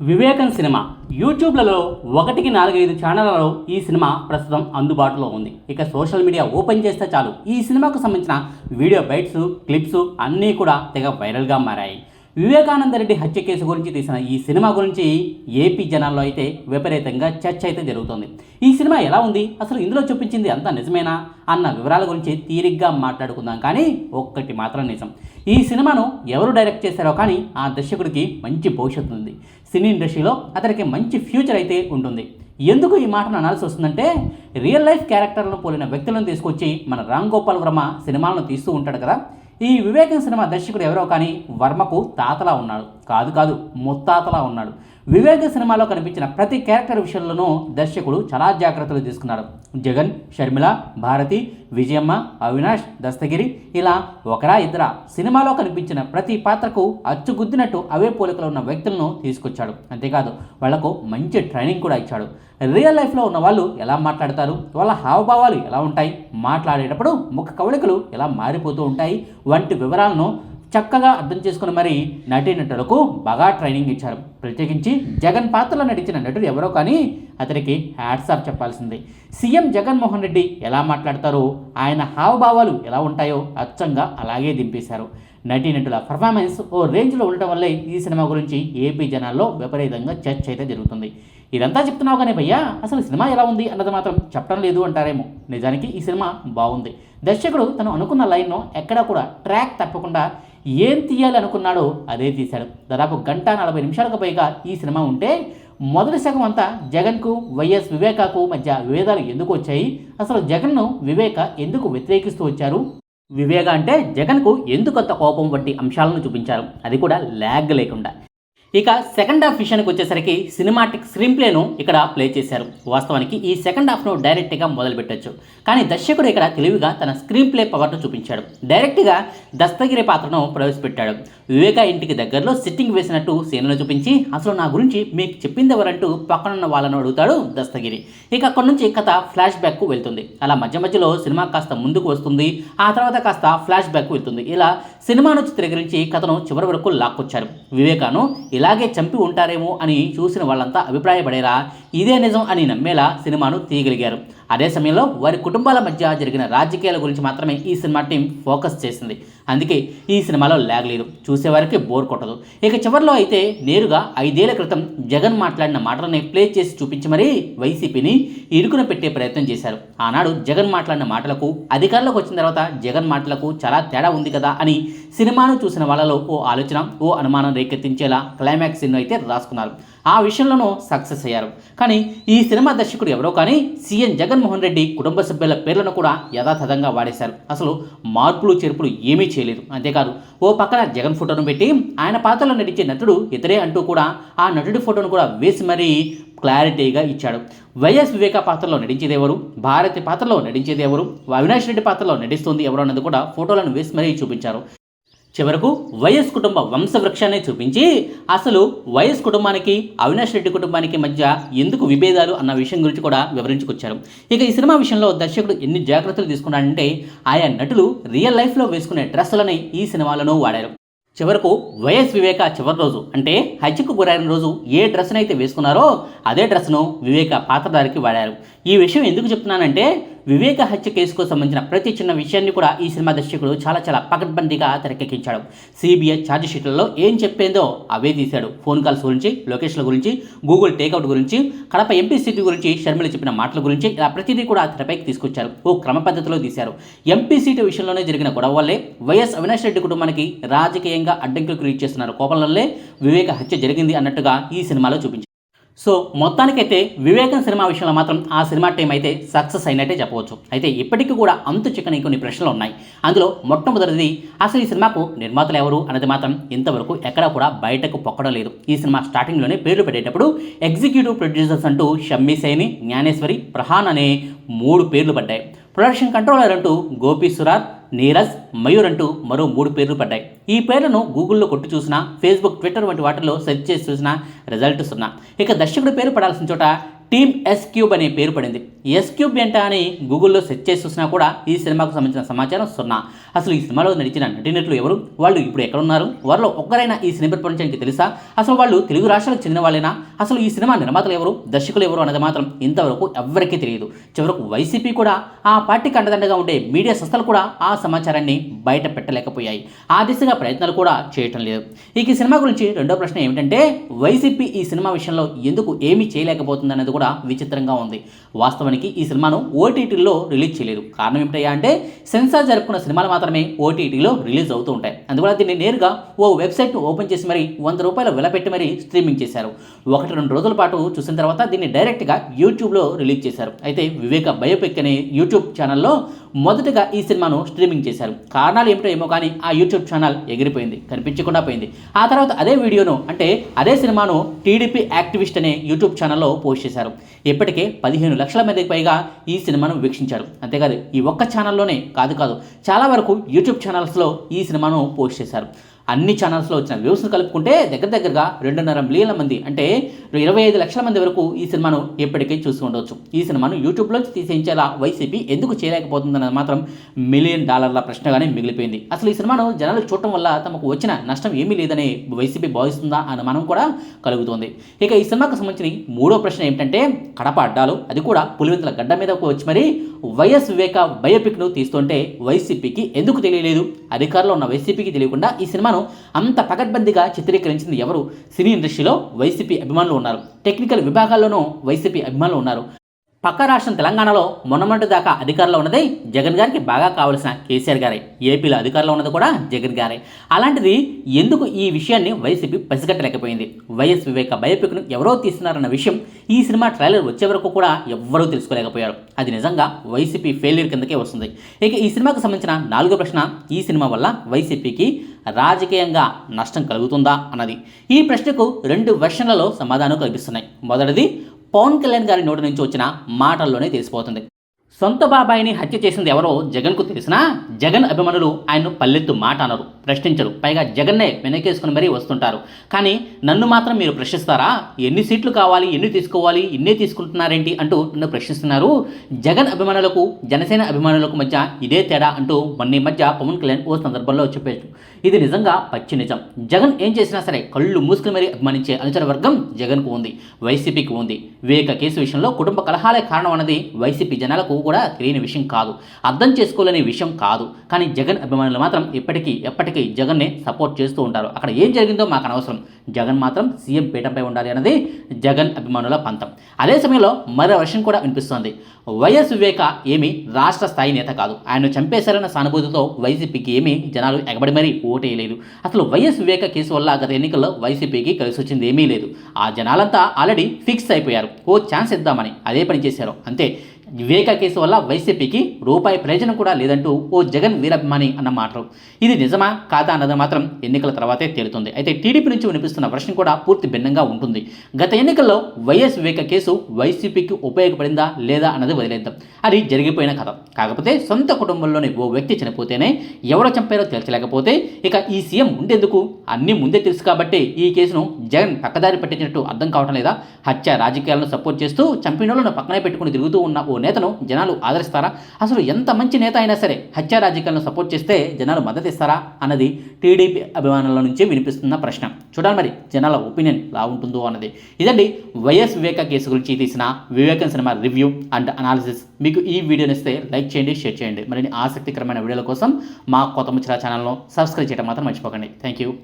వివేకం సినిమా. యూట్యూబ్లలో ఒకటికి నాలుగైదు ఛానళ్ళలో ఈ సినిమా ప్రస్తుతం అందుబాటులో ఉంది. ఇక సోషల్ మీడియా ఓపెన్ చేస్తే చాలు. ఈ సినిమాకు సంబంధించిన వీడియో బైట్స్ క్లిప్స్ అన్నీ కూడా తెగ వైరల్గా మారాయి. వివేకానంద రెడ్డి హత్య కేసు గురించి తీసిన ఈ సినిమా గురించి ఏపీ జనాల్లో అయితే విపరీతంగా చర్చ అయితే జరుగుతుంది. ఈ సినిమా ఎలా ఉంది? అసలు ఇందులో చూపించింది అంతా నిజమేనా? అన్న వివరాల గురించి తీరిగ్గా మాట్లాడుకుందాం. కానీ ఒక్కటి మాత్రం నిజం. ఈ సినిమాను ఎవరు డైరెక్ట్ చేశారో కానీ ఆ దర్శకుడికి మంచి భవిష్యత్తు ఉంది. సినీ ఇండస్ట్రీలో అతనికి మంచి ఫ్యూచర్ అయితే ఉంటుంది. ఎందుకు ఈ మాటను అనాల్సి వస్తుందంటే రియల్ లైఫ్ క్యారెక్టర్లను పోలిన వ్యక్తులను తీసుకొచ్చి మన రామ్ గోపాల్ వర్మ సినిమాలను తీస్తూ ఉంటాడు కదా. ఈ వివేకం సినిమా దర్శకుడు ఎవరో కానీ వర్మకు తాతలా ఉన్నాడు. కాదు కాదు ముత్తాతలా ఉన్నాడు. వివేక సినిమాలో కనిపించిన ప్రతి క్యారెక్టర్ విషయంలోనూ దర్శకుడు చాలా జాగ్రత్తలు తీసుకున్నాడు. జగన్ షర్మిల భారతి విజయమ్మ అవినాష్ దస్తగిరి ఇలా ఒకరా ఇద్దరా సినిమాలో కనిపించిన ప్రతి పాత్రకు అచ్చుగుద్దినట్టు అవే పోలికలు ఉన్న వ్యక్తులను తీసుకొచ్చాడు. అంతేకాదు వాళ్ళకు మంచి ట్రైనింగ్ కూడా ఇచ్చాడు. రియల్ లైఫ్లో ఉన్న వాళ్ళు ఎలా మాట్లాడతారు? వాళ్ళ హావభావాలు ఎలా ఉంటాయి? మాట్లాడేటప్పుడు ముఖ కవళికలు ఎలా మారిపోతూ ఉంటాయి? వంటి వివరాలను చక్కగా అర్థం చేసుకుని మరి నటీనటులకు బాగా ట్రైనింగ్ ఇచ్చారు. ప్రత్యేకించి జగన్ పాత్రలో నటించిన నటుడు ఎవరో కానీ అతనికి హ్యాట్సాప్ చెప్పాల్సిందే. సీఎం జగన్మోహన్ రెడ్డి ఎలా మాట్లాడతారో? ఆయన హావభావాలు ఎలా ఉంటాయో అచ్చంగా అలాగే దింపేశారు. నటీనటుల పర్ఫార్మెన్స్ ఓ రేంజ్లో ఉండటం వల్లే ఈ సినిమా గురించి ఏపీ జనాల్లో విపరీతంగా చర్చ అయితే జరుగుతుంది. ఇదంతా చెప్తున్నావు కానీ భయ్యా అసలు సినిమా ఎలా ఉంది అన్నది మాత్రం చెప్పడం లేదు అంటారేమో. నిజానికి ఈ సినిమా బాగుంది. దర్శకుడు తను అనుకున్న లైన్ను ఎక్కడా కూడా ట్రాక్ తప్పకుండా ఏం తీయాలనుకున్నాడో అదే తీశాడు. దాదాపు గంట నలభై నిమిషాలకు పైగా ఈ సినిమా ఉంటే మొదటి సగం అంతా జగన్కు వైఎస్ వివేకాకు మధ్య విభేదాలు ఎందుకు వచ్చాయి? అసలు జగన్ను వివేక ఎందుకు వ్యతిరేకిస్తూ వచ్చారు? వివేక అంటే జగన్కు ఎందుకంత కోపం వంటి అంశాలను చూపించారు? అది కూడా ల్యాగ్ లేకుండా. ఇక సెకండ్ హాఫ్ విషయానికి వచ్చేసరికి సినిమాటిక్ స్క్రీన్ ప్లేను ఇక్కడ ప్లే చేశారు. వాస్తవానికి ఈ సెకండ్ హాఫ్ను డైరెక్ట్గా మొదలుపెట్టచ్చు. కానీ దర్శకుడు ఇక్కడ తెలివిగా తన స్క్రీన్ ప్లే పవర్ను చూపించాడు. డైరెక్ట్గా దస్తగిరి పాత్రను ప్రవేశపెట్టాడు. వివేక ఇంటికి దగ్గరలో సిట్టింగ్ వేసినట్టు సీన్లను చూపించి అసలు నా గురించి మీకు చెప్పింది ఎవరంటూ పక్కనున్న వాళ్ళను అడుగుతాడు దస్తగిరి. ఇక అక్కడి నుంచి కథ ఫ్లాష్ బ్యాక్కు వెళ్తుంది. అలా మధ్య మధ్యలో సినిమా కాస్త ముందుకు వస్తుంది. ఆ తర్వాత కాస్త ఫ్లాష్ బ్యాక్ వెళ్తుంది. ఇలా సినిమాను చిత్రీకరించి కథను చివరి వరకు లాక్కొచ్చారు. వివేకాను ఇలా ఇలాగే చంపి ఉంటారేమో అని చూసిన వాళ్ళంతా అభిప్రాయపడేలా ఇదే నిజం అని నమ్మేలా సినిమాను తీయగలిగారు. అదే సమయంలో వారి కుటుంబాల మధ్య జరిగిన రాజకీయాల గురించి మాత్రమే ఈ సినిమా టీం ఫోకస్ చేసింది. అందుకే ఈ సినిమాలో లేగలేదు చూసేవారికి బోర్ కొట్టదు. ఇక చివరిలో అయితే నేరుగా ఐదేళ్ళ క్రితం జగన్ మాట్లాడిన మాటలని ప్లే చేసి చూపించి మరీ వైసీపీని ఇరుకున పెట్టే ప్రయత్నం చేశారు. ఆనాడు జగన్ మాట్లాడిన మాటలకు అధికారంలోకి వచ్చిన తర్వాత జగన్ మాటలకు చాలా తేడా ఉంది కదా అని సినిమాను చూసిన వాళ్ళలో ఓ ఆలోచన ఓ అనుమానం రేకెత్తించేలా క్లైమాక్స్ సీన్ అయితే రాసుకున్నారు. ఆ విషయంలోనూ సక్సెస్ అయ్యారు. కానీ ఈ సినిమా దర్శకుడు ఎవరో కానీ సీఎం జగన్మోహన్ రెడ్డి కుటుంబ సభ్యుల పేర్లను కూడా యథాతథంగా వాడేశారు. అసలు మార్పులు చేర్పులు ఏమీ చేయలేదు. అంతేకాదు ఓ పక్కన జగన్ ఫోటోను పెట్టి ఆయన పాత్రలో నటించే నటుడు ఇతరే అంటూ కూడా ఆ నటుడి ఫోటోను కూడా వేసి మరీ క్లారిటీగా ఇచ్చాడు. వైఎస్ వివేక పాత్రలో నటించేది ఎవరు? భారతి పాత్రలో నటించేది ఎవరు? అవినాష్ రెడ్డి పాత్రలో నటిస్తుంది ఎవరు అన్నది కూడా ఫోటోలను వేసి మరీ చూపించారు. చివరకు వైఎస్ కుటుంబ వంశవృక్షాన్ని చూపించి అసలు వైఎస్ కుటుంబానికి అవినాష్ రెడ్డి కుటుంబానికి మధ్య ఎందుకు విభేదాలు అన్న విషయం గురించి కూడా వివరించుకొచ్చారు. ఇక ఈ సినిమా విషయంలో దర్శకుడు ఎన్ని జాగ్రత్తలు తీసుకున్నాడంటే ఆయా నటులు రియల్ లైఫ్లో వేసుకునే డ్రెస్సులని ఈ సినిమాలను వాడారు. చివరకు వైఎస్ వివేక చివరి రోజు అంటే హత్యకు గురైన రోజు ఏ డ్రెస్ను అయితే వేసుకున్నారో అదే డ్రెస్ను వివేక పాత్రధారికి వాడారు. ఈ విషయం ఎందుకు చెప్తున్నానంటే వివేక హత్య కేసుకు సంబంధించిన ప్రతి చిన్న విషయాన్ని కూడా ఈ సినిమా దర్శకుడు చాలా చాలా పకడ్బందీగా తెరకెక్కించాడు. సిబిఐ ఛార్జ్షీట్లలో ఏం చెప్పేందో అవే తీశాడు. ఫోన్ కాల్స్ గురించి లొకేషన్ల గురించి గూగుల్ టేక్అవుట్ గురించి కడప ఎంపీ సీటు గురించి షర్మిల చెప్పిన మాటల గురించి ఇలా ప్రతిదీ కూడా తెరపైకి తీసుకొచ్చారు. ఓ క్రమ పద్ధతిలో తీశారు. ఎంపీ సీటు విషయంలోనే జరిగిన గొడవ వల్లే వైఎస్ అవినాష్ రెడ్డి కుటుంబానికి రాజకీయంగా అడ్డంకులు క్రియేట్ చేస్తున్నారు. కోపంలోనే వివేక హత్య జరిగింది అన్నట్టుగా ఈ సినిమాలో చూపించారు. సో మొత్తానికైతే వివేకం సినిమా విషయంలో మాత్రం ఆ సినిమా టైం అయితే సక్సెస్ అయినట్టే చెప్పవచ్చు. అయితే ఇప్పటికీ కూడా అంతు చిక్కని కొన్ని ప్రశ్నలు ఉన్నాయి. అందులో మొట్టమొదటిది అసలు ఈ సినిమాకు నిర్మాతలు ఎవరు అన్నది మాత్రం ఇంతవరకు ఎక్కడా కూడా బయటకు పొక్కడం లేదు. ఈ సినిమా స్టార్టింగ్లోనే పేర్లు పెట్టేటప్పుడు ఎగ్జిక్యూటివ్ ప్రొడ్యూసర్స్ అంటూ షమ్మి సైని జ్ఞానేశ్వరి ప్రహాన్ అనే మూడు పేర్లు పడ్డాయి. ప్రొడక్షన్ కంట్రోలర్ అంటూ గోపి సురార్ నీరజ్ మయూర్ అంటూ మరో మూడు పేర్లు పడ్డాయి. ఈ పేర్లను గూగుల్లో కొట్టి చూసినా ఫేస్బుక్ ట్విట్టర్ వంటి వాటిల్లో సెర్చ్ చేసి చూసినా రిజల్ట్ సున్నా. ఇక దర్శకుడి పేరు పడాల్సిన చోట టీమ్ ఎస్ క్యూబ్ అనే పేరు పడింది. ఎస్ క్యూబ్ ఏంటా అని గూగుల్లో సెర్చ్ చేసి చూసినా కూడా ఈ సినిమాకు సంబంధించిన సమాచారం సున్నా. అసలు ఈ సినిమాలో నడిచిన నటినట్లు ఎవరు? వాళ్ళు ఇప్పుడు ఎక్కడ ఉన్నారు? వారిలో ఒక్కరైనా ఈ సినిమా ప్రపంచానికి తెలుసా? అసలు వాళ్ళు తెలుగు రాష్ట్రాలకు చెందిన వాళ్ళేనా? అసలు ఈ సినిమా నిర్మాతలు ఎవరు? దర్శకులు ఎవరు అనేది మాత్రం ఇంతవరకు ఎవ్వరికీ తెలియదు. చివరకు వైసీపీ కూడా ఆ పార్టీకి అండదండగా ఉండే మీడియా సంస్థలు కూడా ఆ సమాచారాన్ని బయట పెట్టలేకపోయాయి. ఆ దిశగా ప్రయత్నాలు కూడా చేయటం లేదు. ఇక ఈ సినిమా గురించి రెండో ప్రశ్న ఏమిటంటే వైసీపీ ఈ సినిమా విషయంలో ఎందుకు ఏమీ చేయలేకపోతుంది అనేది కూడా విచిత్రంగా ఉంది. వాస్తవానికి ఈ సినిమాను ఓటీటీలో రిలీజ్ చేయలేదు. కారణం ఏమిటయ్యా అంటే సెన్సార్ జరుపుకున్న సినిమాలు మాత్రమే ఓటీటీలో రిలీజ్ అవుతూ ఉంటాయి. అందువల్ల దీన్ని నేరుగా ఓ వెబ్సైట్ను ఓపెన్ చేసి మరి వంద రూపాయల వెల పెట్టి మరీ స్ట్రీమింగ్ చేశారు. ఒకటి రెండు రోజుల పాటు చూసిన తర్వాత దీన్ని డైరెక్ట్గా యూట్యూబ్లో రిలీజ్ చేశారు. అయితే వివేక బయోపిక్ అనే యూట్యూబ్ ఛానల్లో మొదటగా ఈ సినిమాను స్ట్రీమింగ్ చేశారు. కారణాలు ఏమిటో ఏమో కానీ ఆ యూట్యూబ్ ఛానల్ ఎగిరిపోయింది కనిపించకుండా పోయింది. ఆ తర్వాత అదే వీడియోను అంటే అదే సినిమాను టీడీపీ యాక్టివిస్ట్ అనే యూట్యూబ్ ఛానల్లో పోస్ట్ చేశారు. ఇప్పటికే పదిహేను లక్షల మందికి పైగా ఈ సినిమాను వీక్షించారు. అంతేకాదు ఈ ఒక్క ఛానల్లోనే కాదు కాదు చాలా వరకు యూట్యూబ్ ఛానల్స్లో ఈ సినిమాను పోస్ట్ చేశారు. అన్ని ఛానల్స్లో వచ్చిన వ్యూస్ను కలుపుకుంటే దగ్గర దగ్గరగా రెండున్నర మిలియన్ల మంది అంటే ఇరవై ఐదు లక్షల మంది వరకు ఈ సినిమాను ఎప్పటికీ చూసి ఉండవచ్చు ఈ సినిమాను యూట్యూబ్లోంచి తీసేయించేలా వైసీపీ ఎందుకు చేయలేకపోతుందన్నది మాత్రం మిలియన్ డాలర్ల ప్రశ్నగానే మిగిలిపోయింది. అసలు ఈ సినిమాను జనాలు చూడటం వల్ల తమకు వచ్చిన నష్టం ఏమీ లేదని వైసీపీ భావిస్తుందా అని మనం కూడా కలుగుతుంది. ఇక ఈ సినిమాకు సంబంధించిన మూడో ప్రశ్న ఏమిటంటే కడప అడ్డాలు అది కూడా పులివెందుల గడ్డ మీదకు వచ్చి మరి వైఎస్ వివేక బయోపిక్ను తీస్తుంటే వైసీపీకి ఎందుకు తెలియలేదు? అధికారంలో ఉన్న వైసీపీకి తెలియకుండా ఈ సినిమాను అంత పకడ్బందీగా చిత్రీకరించింది ఎవరు? సినీ ఇండస్ట్రీలో వైసీపీ అభిమానులు ఉన్నారు. టెక్నికల్ విభాగాల్లోనూ వైసీపీ అభిమానులు ఉన్నారు. పక్క రాష్ట్రం తెలంగాణలో మొన్నమొన్నటి దాకా అధికారంలో ఉన్నది జగన్ గారికి బాగా కావలసిన కేసీఆర్ గారే. ఏపీలో అధికారంలో ఉన్నది కూడా జగన్ గారే. అలాంటిది ఎందుకు ఈ విషయాన్ని వైసీపీ పసిగట్టలేకపోయింది? వైఎస్ వివేక బయోపిక్ను ఎవరో తీస్తున్నారన్న విషయం ఈ సినిమా ట్రైలర్ వచ్చే వరకు కూడా ఎవ్వరూ తెలుసుకోలేకపోయారు. అది నిజంగా వైసీపీ ఫెయిల్యూర్ కిందకే వస్తుంది. ఇక ఈ సినిమాకు సంబంధించిన నాలుగో ప్రశ్న ఈ సినిమా వల్ల వైసీపీకి రాజకీయంగా నష్టం కలుగుతుందా? అన్నది. ఈ ప్రశ్నకు రెండు వెర్షన్లలో సమాధానం కల్పిస్తున్నాయి. మొదటిది పవన్ కళ్యాణ్ గారి నోటి నుంచి వచ్చిన మాటల్లోనే తెలిసిపోతుంది. సొంత బాబాయిని హత్య చేసింది ఎవరో జగన్కు తెలిసినా జగన్ అభిమానులు ఆయన్ను పల్లెత్తు మాట అనరు. ప్రశ్నించరు. పైగా జగన్నే వెనకేసుకుని మరీ వస్తుంటారు. కానీ నన్ను మాత్రం మీరు ప్రశ్నిస్తారా? ఎన్ని సీట్లు కావాలి? ఎన్ని తీసుకోవాలి? ఎన్ని తీసుకుంటున్నారేంటి? అంటూ నన్ను ప్రశ్నిస్తున్నారు. జగన్ అభిమానులకు జనసేన అభిమానులకు మధ్య ఇదే తేడా అంటూ మొన్న ఈ మధ్య పవన్ కళ్యాణ్ ఓ సందర్భంలో చెప్పారు ఇది నిజంగా పచ్చి నిజం. జగన్ ఏం చేసినా సరే కళ్ళు మూసుకుని మరీ అభిమానించే అనుచర వర్గం జగన్కు ఉంది. వైసీపీకి ఉంది. వివేక కేసు విషయంలో కుటుంబ కలహాలే కారణం అన్నది వైసీపీ జనాలకు కూడా తెలియని విషయం కాదు. అర్థం చేసుకోలేని విషయం కాదు. కానీ జగన్ అభిమానులు మాత్రం ఇప్పటికీ ఎప్పటికీ జగన్నే సపోర్ట్ చేస్తూ ఉంటారు. అక్కడ ఏం జరిగిందో మాకు అనవసరం. జగన్ మాత్రం సీఎం పీఠంపై ఉండాలి అన్నది జగన్ అభిమానుల పంతం. అదే సమయంలో మరో విషయం కూడా వినిపిస్తోంది. వైఎస్ వివేక ఏమీ రాష్ట్ర స్థాయి నేత కాదు. ఆయన చంపేశారన్న సానుభూతితో వైసీపీకి ఏమీ జనాలు ఎగబడి మరీ ఓటేయలేదు. అసలు వైఎస్ వివేక కేసు వల్ల గత ఎన్నికల్లో వైసీపీకి కలిసి వచ్చింది ఏమీ లేదు. ఆ జనాలంతా ఆల్రెడీ ఫిక్స్ అయిపోయారు. ఓ ఛాన్స్ ఇద్దామని అదే పని చేశారు. అంతే. వివేక కేసు వల్ల వైసీపీకి రూపాయి ప్రయోజనం కూడా లేదంటూ ఓ జగన్ వీరాభిమాని అన్న మాటలు. ఇది నిజమా? కాదా? అన్నది మాత్రం ఎన్నికల తర్వాతే తేలుతుంది. అయితే టీడీపీ నుంచి వినిపిస్తున్న వర్షం కూడా పూర్తి భిన్నంగా ఉంటుంది. గత ఎన్నికల్లో వైఎస్ వివేక కేసు వైసీపీకి ఉపయోగపడిందా లేదా అన్నది వదిలేద్దాం. అది జరిగిపోయిన కథ. కాకపోతే సొంత కుటుంబంలోని ఓ వ్యక్తి చనిపోతేనే ఎవరో చంపారో తేల్చలేకపోతే ఇక ఈ సీఎం ఉండేందుకు అన్నీ ముందే తెలుసు కాబట్టి ఈ కేసును జగన్ పక్కదారి పట్టించినట్టు అర్థం కావటం లేదా? హత్య రాజకీయాలను సపోర్ట్ చేస్తూ చంపిన వాళ్ళను పక్కనే పెట్టుకుని తిరుగుతూ ఉన్న ఓ నేతను జనాలు ఆదరిస్తారా? అసలు ఎంత మంచి నేత అయినా సరే హత్య రాజకీయాలను సపోర్ట్ చేస్తే జనాలు మద్దతు ఇస్తారా అన్నది టీడీపీ అభిమానుల నుంచి వినిపిస్తున్న ప్రశ్న. చూడాలి మరి జనాల ఒపీనియన్ ఎలా ఉంటుందో అన్నది. ఇదండి వైఎస్ వివేక కేసు గురించి తీసిన వివేకం సినిమా రివ్యూ అండ్ అనాలిసిస్. మీకు ఈ వీడియోని ఇస్తే లైక్ చేయండి షేర్ చేయండి. మరిన్ని ఆసక్తికరమైన వీడియోల కోసం మా కొత్త ముచ్చరా ఛానల్ను సబ్స్క్రైబ్ చేయడం మాత్రం మర్చిపోకండి. Thank you